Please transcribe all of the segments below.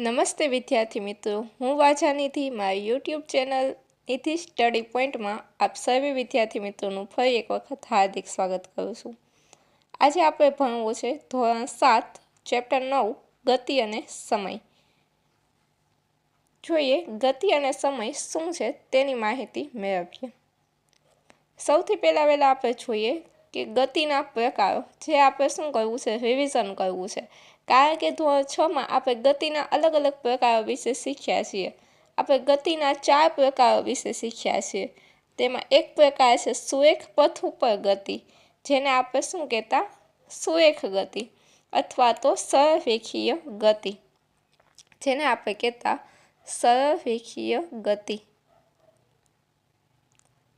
નમસ્તે વિદ્યાર્થી મિત્રો, હું વાછાનીથી મારી યુટ્યુબ ચેનલ નિધિ સ્ટડી પોઈન્ટમાં આપ સર્વે વિદ્યાર્થી મિત્રોનું ફરી એક વખત હાર્દિક સ્વાગત કરું છું. આજે આપણે ભણવું છે ધોરણ સાત, ચેપ્ટર નવ, ગતિ અને સમય. જોઈએ ગતિ અને સમય શું છે તેની માહિતી મેળવીએ. સૌથી પહેલાં વહેલાં આપણે જોઈએ કે ગતિના પ્રકારો, જે આપણે શું કરવું છે રિવિઝન કરવું છે. કારણ કે ધોરણ છમાં આપણે ગતિના અલગ અલગ પ્રકારો વિશે શીખ્યા છીએ. આપણે ગતિના ચાર પ્રકારો વિશે શીખ્યા છીએ. તેમાં એક પ્રકાર છે સુરેખ પથ ઉપર ગતિ, જેને આપણે શું કહેતા? સુરેખ ગતિ અથવા તો સરળરેખીય ગતિ, જેને આપણે કહેતા સરળરેખીય ગતિ.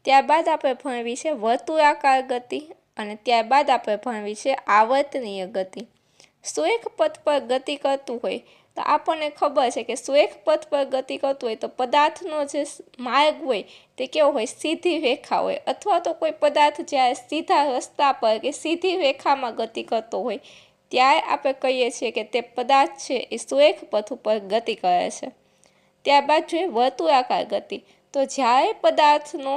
ત્યારબાદ આપણે ભણવી છે વર્તુળાકાર ગતિ અને ત્યારબાદ આપણે ભણવી છે આવર્તનીય ગતિ. સુરેખ પથ પર ગતિ કરતું હોય, તો આપણને ખબર છે કે સુએખ પથ પર ગતિ કરતું હોય તો પદાર્થનો જે માર્ગ હોય તે કેવો હોય? સીધી રેખા હોય. અથવા તો કોઈ પદાર્થ જ્યારે સીધા રસ્તા પર કે સીધી રેખામાં ગતિ કરતો હોય, ત્યારે આપણે કહીએ છીએ કે તે પદાર્થ છે એ સુએખ પથ ઉપર ગતિ કરે છે. ત્યારબાદ જોઈએ વર્તુળાકાર ગતિ. તો જ્યારે પદાર્થનો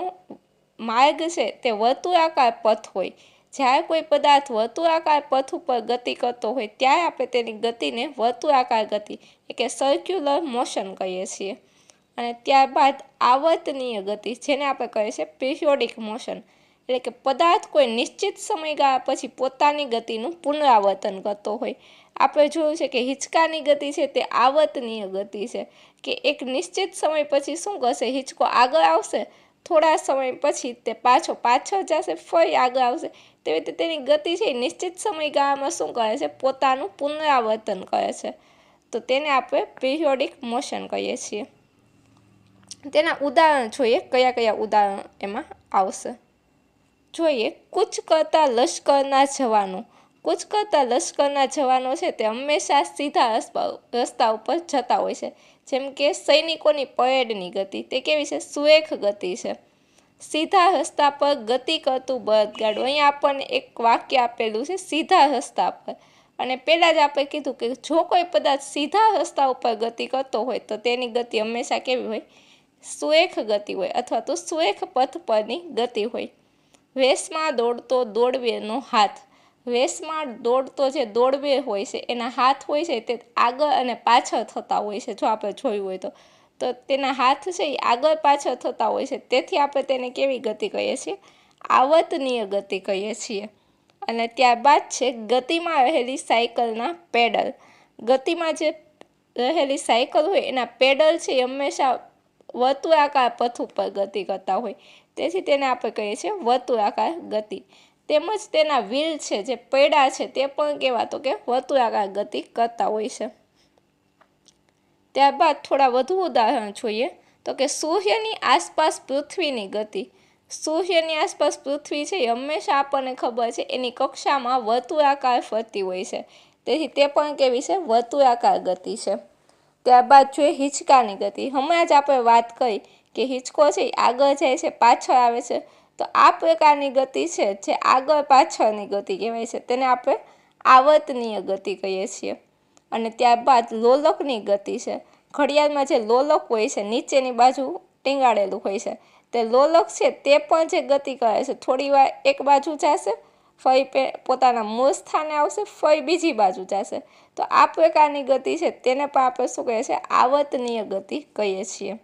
માર્ગ છે તે વર્તુળાકાર પથ હોય જ્યારે કોઈ પદાર્થ વર્તુળાકાર પથ ઉપર ગતિ કરતો હોય ત્યારે આપણે તેની ગતિને વર્તુળાકાર ગતિ એટલે સર્ક્યુલર મોશન કહીએ છીએ. અને ત્યારબાદ આવર્તનીય ગતિ જેને આપણે કહીએ છીએ પિરિયોડિક મોશન એટલે કે પદાર્થ કોઈ નિશ્ચિત સમયગાળા પછી પોતાની ગતિનું પુનરાવર્તન કરતો હોય. આપણે જોયું છે કે હિંચકાની ગતિ છે તે આવર્તનીય ગતિ છે કે એક નિશ્ચિત સમય પછી શું કરશે? હિંચકો આગળ આવશે થોડા સમય પછી તે પાછો પાછો જશે, ફરી આગળ આવશે. તેવી રીતે તેની ગતિ છે નિશ્ચિત સમયગાળામાં શું કરે છે? પોતાનું પુનરાવર્તન કરે છે. તો તેને આપણે પિરિયોડિક મોશન કહીએ છીએ. તેના ઉદાહરણ જોઈએ, કયા કયા ઉદાહરણ એમાં આવશે? જોઈએ, કૂચ કરતા લશ્કરના જવાનો. કૂચ કરતા લશ્કરના જવાનો છે તે હંમેશા સીધા રસ્તા ઉપર જતા હોય છે. જેમ કે સૈનિકોની પરેડની ગતિ, તે કેવી છે? સુએખ ગતિ છે. સીધા રસ્તા પર ગતિ કરતું બળદગાડું. અહીંયા આપણને એક વાક્ય આપેલું છે, સીધા રસ્તા પર. અને પહેલાં જ આપણે કીધું કે જો કોઈ પદાર્થ સીધા રસ્તા ઉપર ગતિ કરતો હોય, તો તેની ગતિ હંમેશા કેવી હોય? સુએખ ગતિ હોય અથવા તો સુએખ પથ પરની ગતિ હોય. વેશમાં દોડતો દોડવેનો હાથ. રેસમાં દોડતો જે દોડવે હોય છે, એના હાથ હોય છે, તે આગળ અને પાછળ થતા હોય છે, જો આપણે જોયું હોય તો. તો તેના હાથ છે, એ આગળ પાછળ થતા હોય છે, તેથી આપણે તેને કેવી ગતિ કહીએ છીએ? આવતનીય ગતિ કહીએ છીએ. અને ત્યારબાદ છે, ગતિમાં રહેલી સાયકલના પેડલ. ગતિમાં જે રહેલી સાયકલ હોય, એના પેડલ છે, એ હંમેશા વર્તુળાકાર પથ ઉપર ગતિ કરતા હોય. તેથી તેને આપણે કહીએ છીએ વર્તુળાકાર ગતિ. તેમજ તેના વ્હીલ છે, જે પૈડા છે, તે પણ કહેવાતો કે વર્તુળાકાર ગતિ કરતા હોય છે. ત્યારબાદ થોડા વધુ ઉદાહરણ જોઈએ તો કે સૂર્યની આસપાસ પૃથ્વીની ગતિ. સૂર્યની આસપાસ પૃથ્વી છે એ હંમેશા આપણને ખબર છે એની કક્ષામાં વર્તુળાકાર ફરતી હોય છે. તેથી તે પણ કેવી છે? વર્તુળાકાર ગતિ છે. ત્યારબાદ જોઈએ હિંચકાની ગતિ. હમણાં જ આપણે વાત કરી કે હિંચકો છે એ આગળ જાય છે, પાછળ આવે છે. તો આ પ્રકારની ગતિ છે જે આગળ પાછળની ગતિ કહેવાય છે. તેને આપણે આવર્તનીય ગતિ કહીએ છીએ. અને ત્યારબાદ લોલકની ગતિ છે. ઘડિયાળમાં જે લોલક હોય છે, નીચેની બાજુ ટીંગાડેલું હોય છે. તે લોલક છે તે પણ જે ગતિ કરે છે. થોડી વાર એક બાજુ જશે, ફરી પોતાના મૂળ સ્થાને આવશે, ફરી બીજી બાજુ જશે. તો આ પ્રકારની ગતિ છે. તેને પણ આપણે શું કહીએ છીએ? આવર્તનીય ગતિ કહીએ છીએ.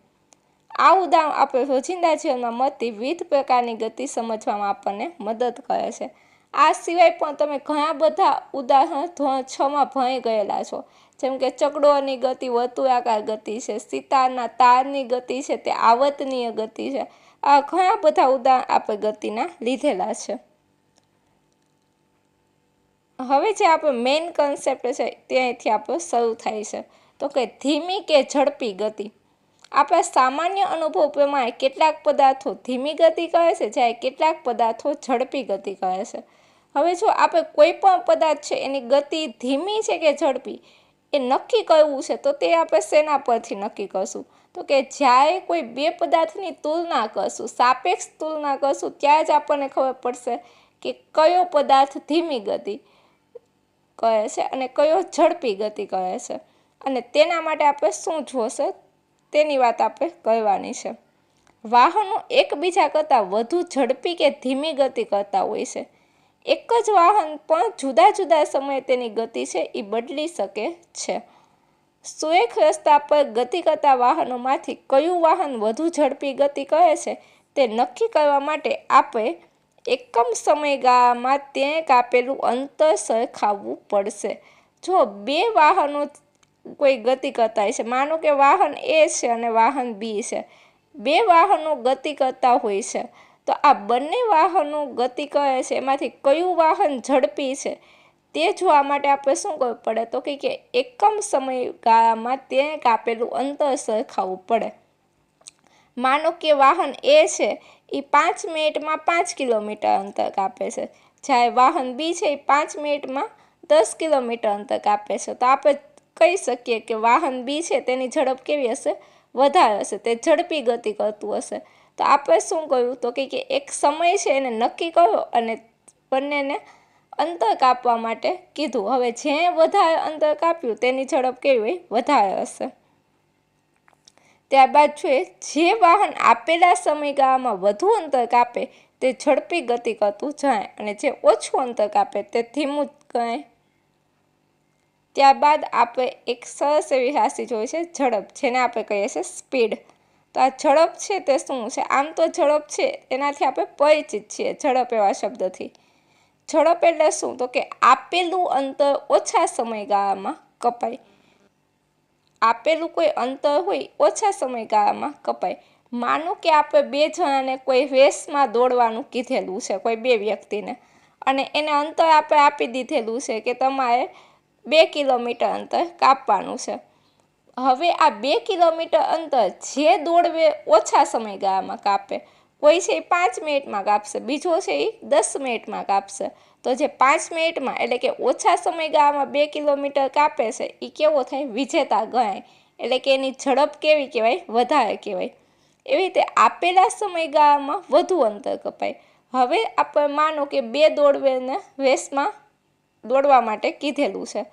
આ ઉદાહરણ આપણે રોજિંદા જીવનમાં મળતી વિવિધ પ્રકારની ગતિ સમજવામાં આપણને મદદ કરે છે. આ સિવાય પણ તમે ઘણા બધા ઉદાહરણ ધોરણ છમાં ભણી ગયેલા છો. જેમ કે ચકડોળની ગતિ, વર્તુળાકાર ગતિ છે, સિતારના તારની ગતિ છે, તે આવર્તનીય ગતિ છે. આ ઘણા બધા ઉદાહરણ આપણે ગતિના લીધેલા છે. હવે જે આપણો મેઇન કન્સેપ્ટ છે ત્યાંથી આપણો શરૂ થાય છે. તો કે ધીમી કે ઝડપી ગતિ. આપણા સામાન્ય અનુભવ પ્રમાણે કેટલાક પદાર્થો ધીમી ગતિ કહે છે, જ્યારે કેટલાક પદાર્થો ઝડપી ગતિ કહે છે. હવે જો આપણે કોઈ પણ પદાર્થ છે, એની ગતિ ધીમી છે કે ઝડપી, એ નક્કી કરવું છે, તો તે આપણે શેના પરથી નક્કી કરશું? તો કે જ્યારે કોઈ બે પદાર્થની તુલના કરશું, સાપેક્ષ તુલના કરશું ત્યાં જ આપણને ખબર પડશે કે કયો પદાર્થ ધીમી ગતિ કહે છે અને કયો ઝડપી ગતિ કહે છે. અને તેના માટે આપણે શું જોશે? તેની વાત આપણે કહેવાની છે. વાહનો એકબીજા કરતાં વધુ ઝડપી કે ધીમી ગતિ કરતા હોય છે. એક જ વાહન પણ જુદા જુદા સમયે તેની ગતિ છે એ બદલી શકે છે. સુએખ રસ્તા પર ગતિ કરતા વાહનોમાંથી કયું વાહન વધુ ઝડપી ગતિ કરે છે તે નક્કી કરવા માટે આપણે એકમ સમયગાળામાં તે કાપેલું અંતર સરખાવવું પડશે. જો બે વાહનો કોઈ ગતિ કરતા છે. માનો કે વાહન એ છે અને વાહન બી છે. બે વાહનો ગતિ કરતા હોય છે. તો આ બંને વાહનો ગતિ કરે છે. એમાંથી કયું વાહન ઝડપી છે તે જોવા માટે આપણે શું કરવું પડે? તો કે એકમ સમયગાળામાં તે કાપેલું અંતર સરખાવવું પડે. માનો કે વાહન એ છે, એ પાંચ મિનિટમાં પાંચ કિલોમીટર અંતર કાપે છે. જ્યારે વાહન બી છે, એ પાંચ મિનિટમાં દસ કિલોમીટર અંતર કાપે છે. તો આપણે કહી શકીએ કે વાહન બી છે, તેની ઝડપ કેવી હશે? વધારે હશે. તે ઝડપી ગતિ કરતું હશે. તો આપણે શું કહ્યું? તો કે એક સમય છે, એને નક્કી કરો અને બંનેને અંતર કાપવા માટે કીધું. હવે જે વધારે અંતર કાપ્યું, તેની ઝડપ કેવી હોય? વધારે હશે. ત્યારબાદ જોઈએ જે વાહન આપેલા સમયગાળામાં વધુ અંતર કાપે, તે ઝડપી ગતિ કરતું જાય અને જે ઓછું અંતર કાપે, તે ધીમું કહે ત્યારબાદ આપણે એક સરસ એવી રાશિ જોઈ છે, ઝડપ, જેને આપણે કહીએ છીએ સ્પીડ તો આ ઝડપ છે તે શું છે? આમ તો ઝડપ છે, એનાથી આપણે પરિચિત છીએ, ઝડપ એવા શબ્દથી. ઝડપ એટલે શું? તો કે આપેલું અંતર ઓછા સમયગાળામાં કપાય. આપેલું કોઈ અંતર હોય, ઓછા સમયગાળામાં કપાય. માનો કે આપણે બે જણાને કોઈ રેસમાં દોડવાનું કીધેલું છે, કોઈ બે વ્યક્તિને. અને એને અંતર આપણે આપી દીધેલું છે કે તમારે બે કિલોમીટર અંતર કાપવાનું છે. હવે આ બે કિલોમીટર અંતર જે દોડવે ઓછા સમયગાળામાં કાપે. કોઈ છે એ પાંચ મિનિટમાં કાપશે, બીજો છે એ દસ મિનિટમાં કાપશે. તો જે પાંચ મિનિટમાં એટલે કે ઓછા સમયગાળામાં બે કિલોમીટર કાપે છે એ કેવો થાય? વિજેતા ગણાય. એટલે કે એની ઝડપ કેવી કહેવાય? વધારે કહેવાય. એવી રીતે આપેલા સમયગાળામાં વધુ અંતર કપાય. હવે આપણે માનો કે બે દોડવેને રેસમાં દોડવા માટે કીધેલું છે.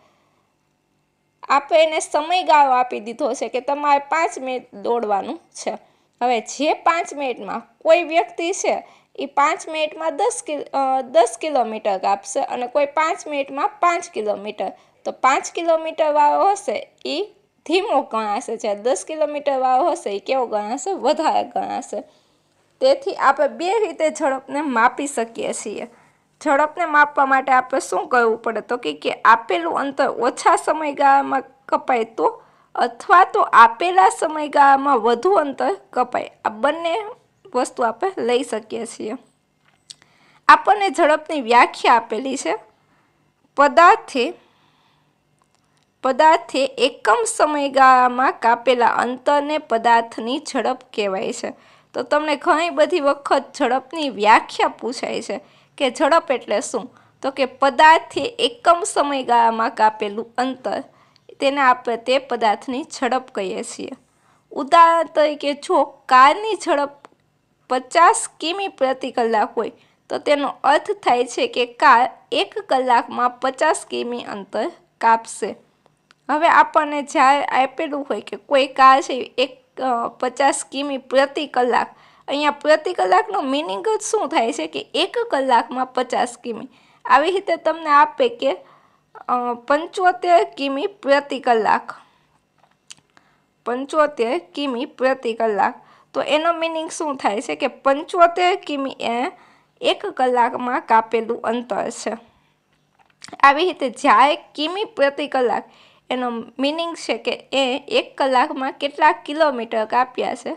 આપણે એને સમયગાળો આપી દીધો છે કે તમારે પાંચ મિનિટ દોડવાનું છે. હવે જે પાંચ મિનિટમાં કોઈ વ્યક્તિ છે, એ પાંચ મિનિટમાં દસ કિલો દસ કિલોમીટર કાપશે અને કોઈ પાંચ મિનિટમાં પાંચ કિલોમીટર. તો પાંચ કિલોમીટર વાળો હશે, એ ધીમો ગણાશે જ્યારે દસ કિલોમીટર વાળો હશે, એ કેવો ગણાશે? વધારે ગણાશે. તેથી આપણે બે રીતે ઝડપને માપી શકીએ છીએ. ઝડપને માપવા માટે આપણે શું કરવું પડે? તો કે આપેલું અંતર ઓછા સમયગાળામાં કપાય તો? અથવા તો આપેલા સમયગાળામાં વધુ અંતર કપાય? આ બંને વસ્તુ આપણે લઈ શકીએ છીએ. આપણને ઝડપની વ્યાખ્યા આપેલી છે. પદાર્થે પદાર્થે એકમ સમયગાળામાં કાપેલા અંતરને પદાર્થની ઝડપ કહેવાય છે. તો તમને ઘણી બધી વખત ઝડપની વ્યાખ્યા પૂછાય છે. કે ઝડપ એટલે શું? તો કે પદાર્થે એકમ સમયગાળામાં કાપેલું અંતર, તેને આપણે તે પદાર્થની ઝડપ કહીએ છીએ. ઉદાહરણ તરીકે જો કારની ઝડપ પચાસ કિમી પ્રતિ કલાક હોય, તો તેનો અર્થ થાય છે કે કાર એક કલાકમાં પચાસ કિમી અંતર કાપશે. હવે આપણને જ્યારે આપેલું હોય કે કોઈ કાર છે એક પચાસ કિમી પ્રતિ કલાક અહીંયા પ્રતિ કલાકનો મિનિંગ જ શું થાય છે કે એક કલાકમાં પચાસ કિમી? આવી રીતે તમને આપે કે પંચોતેર કિમી પ્રતિ કલાક. પંચોતેર કિમી પ્રતિ કલાક. તો એનો મિનિંગ શું થાય છે કે પંચોતેર કિમી એ એક કલાકમાં કાપેલું અંતર છે. આવી રીતે જ્યારે કિમી પ્રતિ કલાક એનો મિનિંગ છે કે એ એક કલાકમાં કેટલા કિલોમીટર કાપ્યા છે?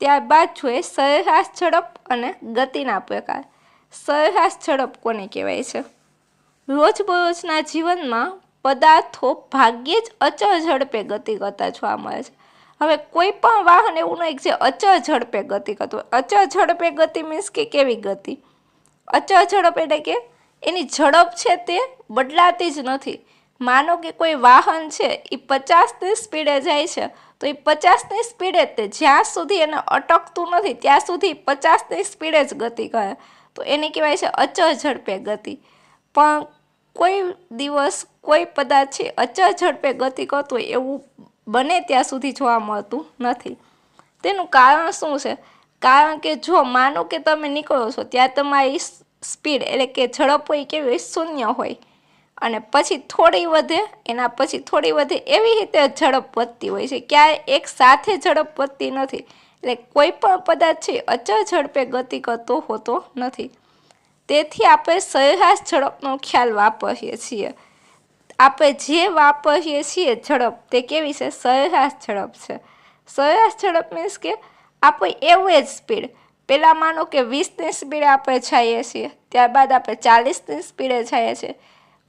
ત્યારબાદ જોઈએ સરેરાશ ઝડપ અને ગતિના પ્રકાર. સરેરાશ ઝડપ કોને કહેવાય છે? રોજબરોજના જીવનમાં પદાર્થો ભાગ્યે જ અચળ ઝડપે ગતિ કરતા જોવા મળે છે. હવે કોઈ પણ વાહન એવું નહીં જે અચળ ઝડપે ગતિ કરતું હોય. અચળ ઝડપે ગતિ મીન્સ કે કેવી ગતિ? અચળ ઝડપ એટલે કે એની ઝડપ છે તે બદલાતી જ નથી. માનો કે કોઈ વાહન છે એ પચાસની સ્પીડે જાય છે તો એ પચાસની સ્પીડે તે. જ્યાં સુધી એને અટકતું નથી, ત્યાં સુધી પચાસની સ્પીડે જ ગતિ કરે. તો એને કહેવાય છે અચળ ઝડપે ગતિ. પણ કોઈ દિવસ કોઈ પદાર્થ છે અચળ ઝડપે ગતિ કરતું એવું બને ત્યાં સુધી જોવા મળતું નથી. તેનું કારણ શું છે? કારણ કે જો માનો કે તમે નીકળો છો, ત્યાં તમારી સ્પીડ એટલે કે ઝડપ હોય કેવી શૂન્ય હોય અને પછી થોડી વધે, એના પછી થોડી વધે એવી રીતે ઝડપ વધતી હોય છે. ક્યાંય એક સાથે ઝડપ વધતી નથી. એટલે કોઈ પણ પદાર્થ છે અચળ ઝડપે ગતિ કરતો હોતો નથી. તેથી આપણે સરેરાશ ઝડપનો ખ્યાલ વાપરીએ છીએ. આપણે જે વાપરીએ છીએ ઝડપ, તે કેવી છે? સરેરાશ ઝડપ છે. સરેરાશ ઝડપ મીન્સ કે આપણે એવરેજ સ્પીડ પહેલાં માનો કે વીસની સ્પીડે આપણે જઈએ છીએ. ત્યારબાદ આપણે ચાલીસની સ્પીડે જઈએ છીએ.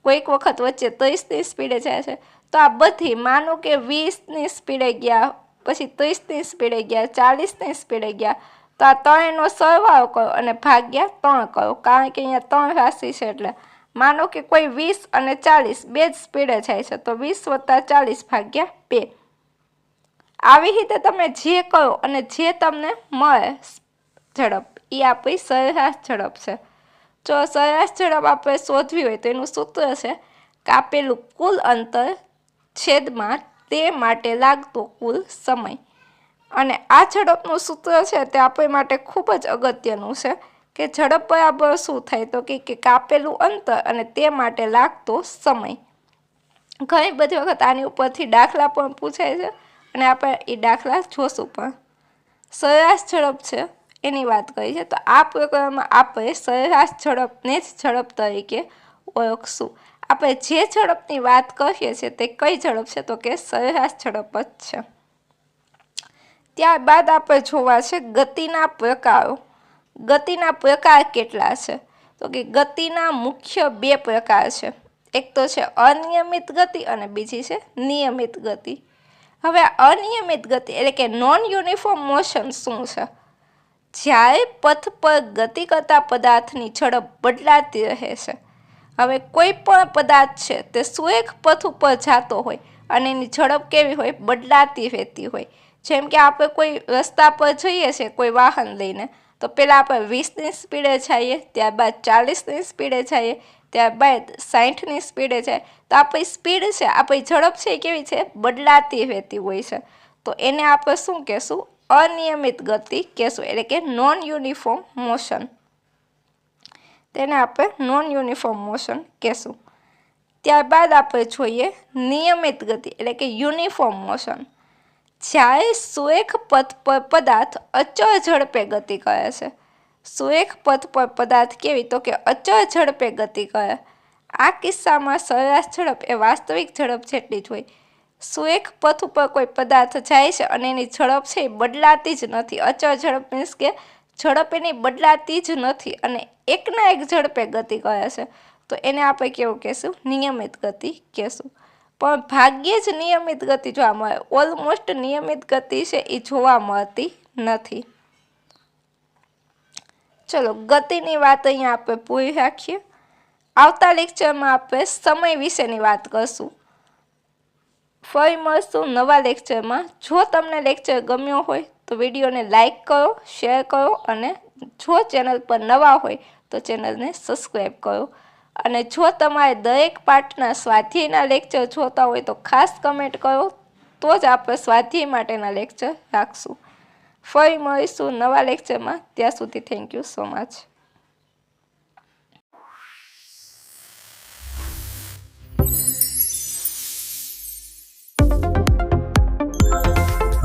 કોઈક વખત વચ્ચે ત્રીસની સ્પીડે જાય છે. તો આ બધી માનો કે વીસની સ્પીડે ગયા, પછી ત્રીસની સ્પીડે ગયા ચાલીસની સ્પીડે ગયા, તો આ ત્રણનો સરવાળો કરો અને ભાગ્યા ત્રણ કરો. કારણ કે અહીંયા ત્રણ રાશિ છે એટલે માનો કે કોઈ વીસ અને ચાલીસ બે જ સ્પીડે જાય છે, તો વીસ વત્તા ચાલીસ ભાગ્યા બે. આવી રીતે તમે જે કરો અને જે તમને મળે, ઝડપ. એ આપણી સરેરાશ ઝડપ છે. જો સરેરાશ ઝડપ આપણે શોધવી હોય તો એનું સૂત્ર છે, કાપેલું કુલ અંતર છેદમાં તે માટે લાગતો કુલ સમય. અને આ ઝડપનું સૂત્ર છે તે આપણી માટે ખૂબ જ અગત્યનું છે કે ઝડપ બરાબર શું થાય તો કે કાપેલું અંતર અને તે માટે લાગતો સમય. ઘણી બધી વખત આની ઉપરથી દાખલા પણ પૂછાય છે અને આપણે એ દાખલા જોશું પણ. સરેરાશ ઝડપ છે એની વાત કરી છે, તો આ પ્રકરણમાં આપણે સરેરાશ ઝડપને જ ઝડપ તરીકે ઓળખશું. આપણે જે ઝડપની વાત કરીએ છીએ તે કઈ ઝડપ છે, તો કે સરેરાશ ઝડપ જ છે. ત્યારબાદ આપણે જોવા છે ગતિના પ્રકારો. ગતિના પ્રકાર કેટલા છે? તો કે ગતિના મુખ્ય બે પ્રકાર છે. એક તો છે અનિયમિત ગતિ અને બીજી છે નિયમિત ગતિ. હવે અનિયમિત ગતિ એટલે કે નોન યુનિફોર્મ મોશન શું છે? જ્યારે પથ પર ગતિ કરતા પદાર્થની ઝડપ બદલાતી રહે છે. હવે કોઈ પણ પદાર્થ છે તે સુએક પથ ઉપર જતો હોય અને એની ઝડપ કેવી હોય બદલાતી રહેતી હોય. જેમ કે આપણે કોઈ રસ્તા પર જઈએ છીએ કોઈ વાહન લઈને, તો પહેલાં આપણે વીસની સ્પીડે જઈએ, ત્યારબાદ ચાલીસની સ્પીડે જઈએ, ત્યારબાદ સાઠની સ્પીડે જાય તો આપણી સ્પીડ છે, આપણી ઝડપ છે કેવી છે? બદલાતી રહેતી હોય છે. તો એને આપણે શું કહેશું? અનિયમિત ગતિ કહેશું એટલે કે નોન યુનિફોર્મ મોશન તેને આપણે નોન યુનિફોર્મ મોશન કહેશું. ત્યારબાદ આપણે જોઈએ નિયમિત ગતિ, એટલે કે યુનિફોર્મ મોશન જ્યારે સુએખ પથ પર પદાર્થ અચળ ઝડપે ગતિ કરે છે. સુએખ પથ પર પદાર્થ કેવી? તો કે અચળ ઝડપે ગતિ કરે. આ કિસ્સામાં સરેરાશ ઝડપ એ વાસ્તવિક ઝડપ જેટલી જ હોય. સુરેખ પથ ઉપર કોઈ પદાર્થ જાય છે અને એની ઝડપ છે એ બદલાતી જ નથી. અચળ ઝડપ મીન્સ કે ઝડપ એની બદલાતી જ નથી અને એકના એક ઝડપે ગતિ કરે છે. તો એને આપણે કેવું કહેશું? નિયમિત ગતિ કહેશું. પણ ભાગ્યે જ નિયમિત ગતિ જોવા મળે. ઓલમોસ્ટ નિયમિત ગતિ છે એ જોવા મળતી નથી. ચલો, ગતિની વાત અહીંયા આપણે પૂરી રાખીએ. આવતા લેક્ચરમાં આપણે સમય વિશેની વાત કરશું. ફરી મળશું નવા લેક્ચરમાં જો તમને લેક્ચર ગમ્યો હોય તો વિડીયોને લાઈક કરો શેર કરો અને જો ચેનલ પર નવા હોય તો ચેનલને સબસ્ક્રાઈબ કરો. અને જો તમારે દરેક પાઠના સ્વાધ્યાયના લેક્ચર જોતા હોય તો ખાસ કમેન્ટ કરો, તો જ આપણે સ્વાધ્યાય માટેના લેક્ચર રાખશું. ફરી મળીશું નવા લેક્ચરમાં ત્યાં સુધી થેન્ક યુ સો મચ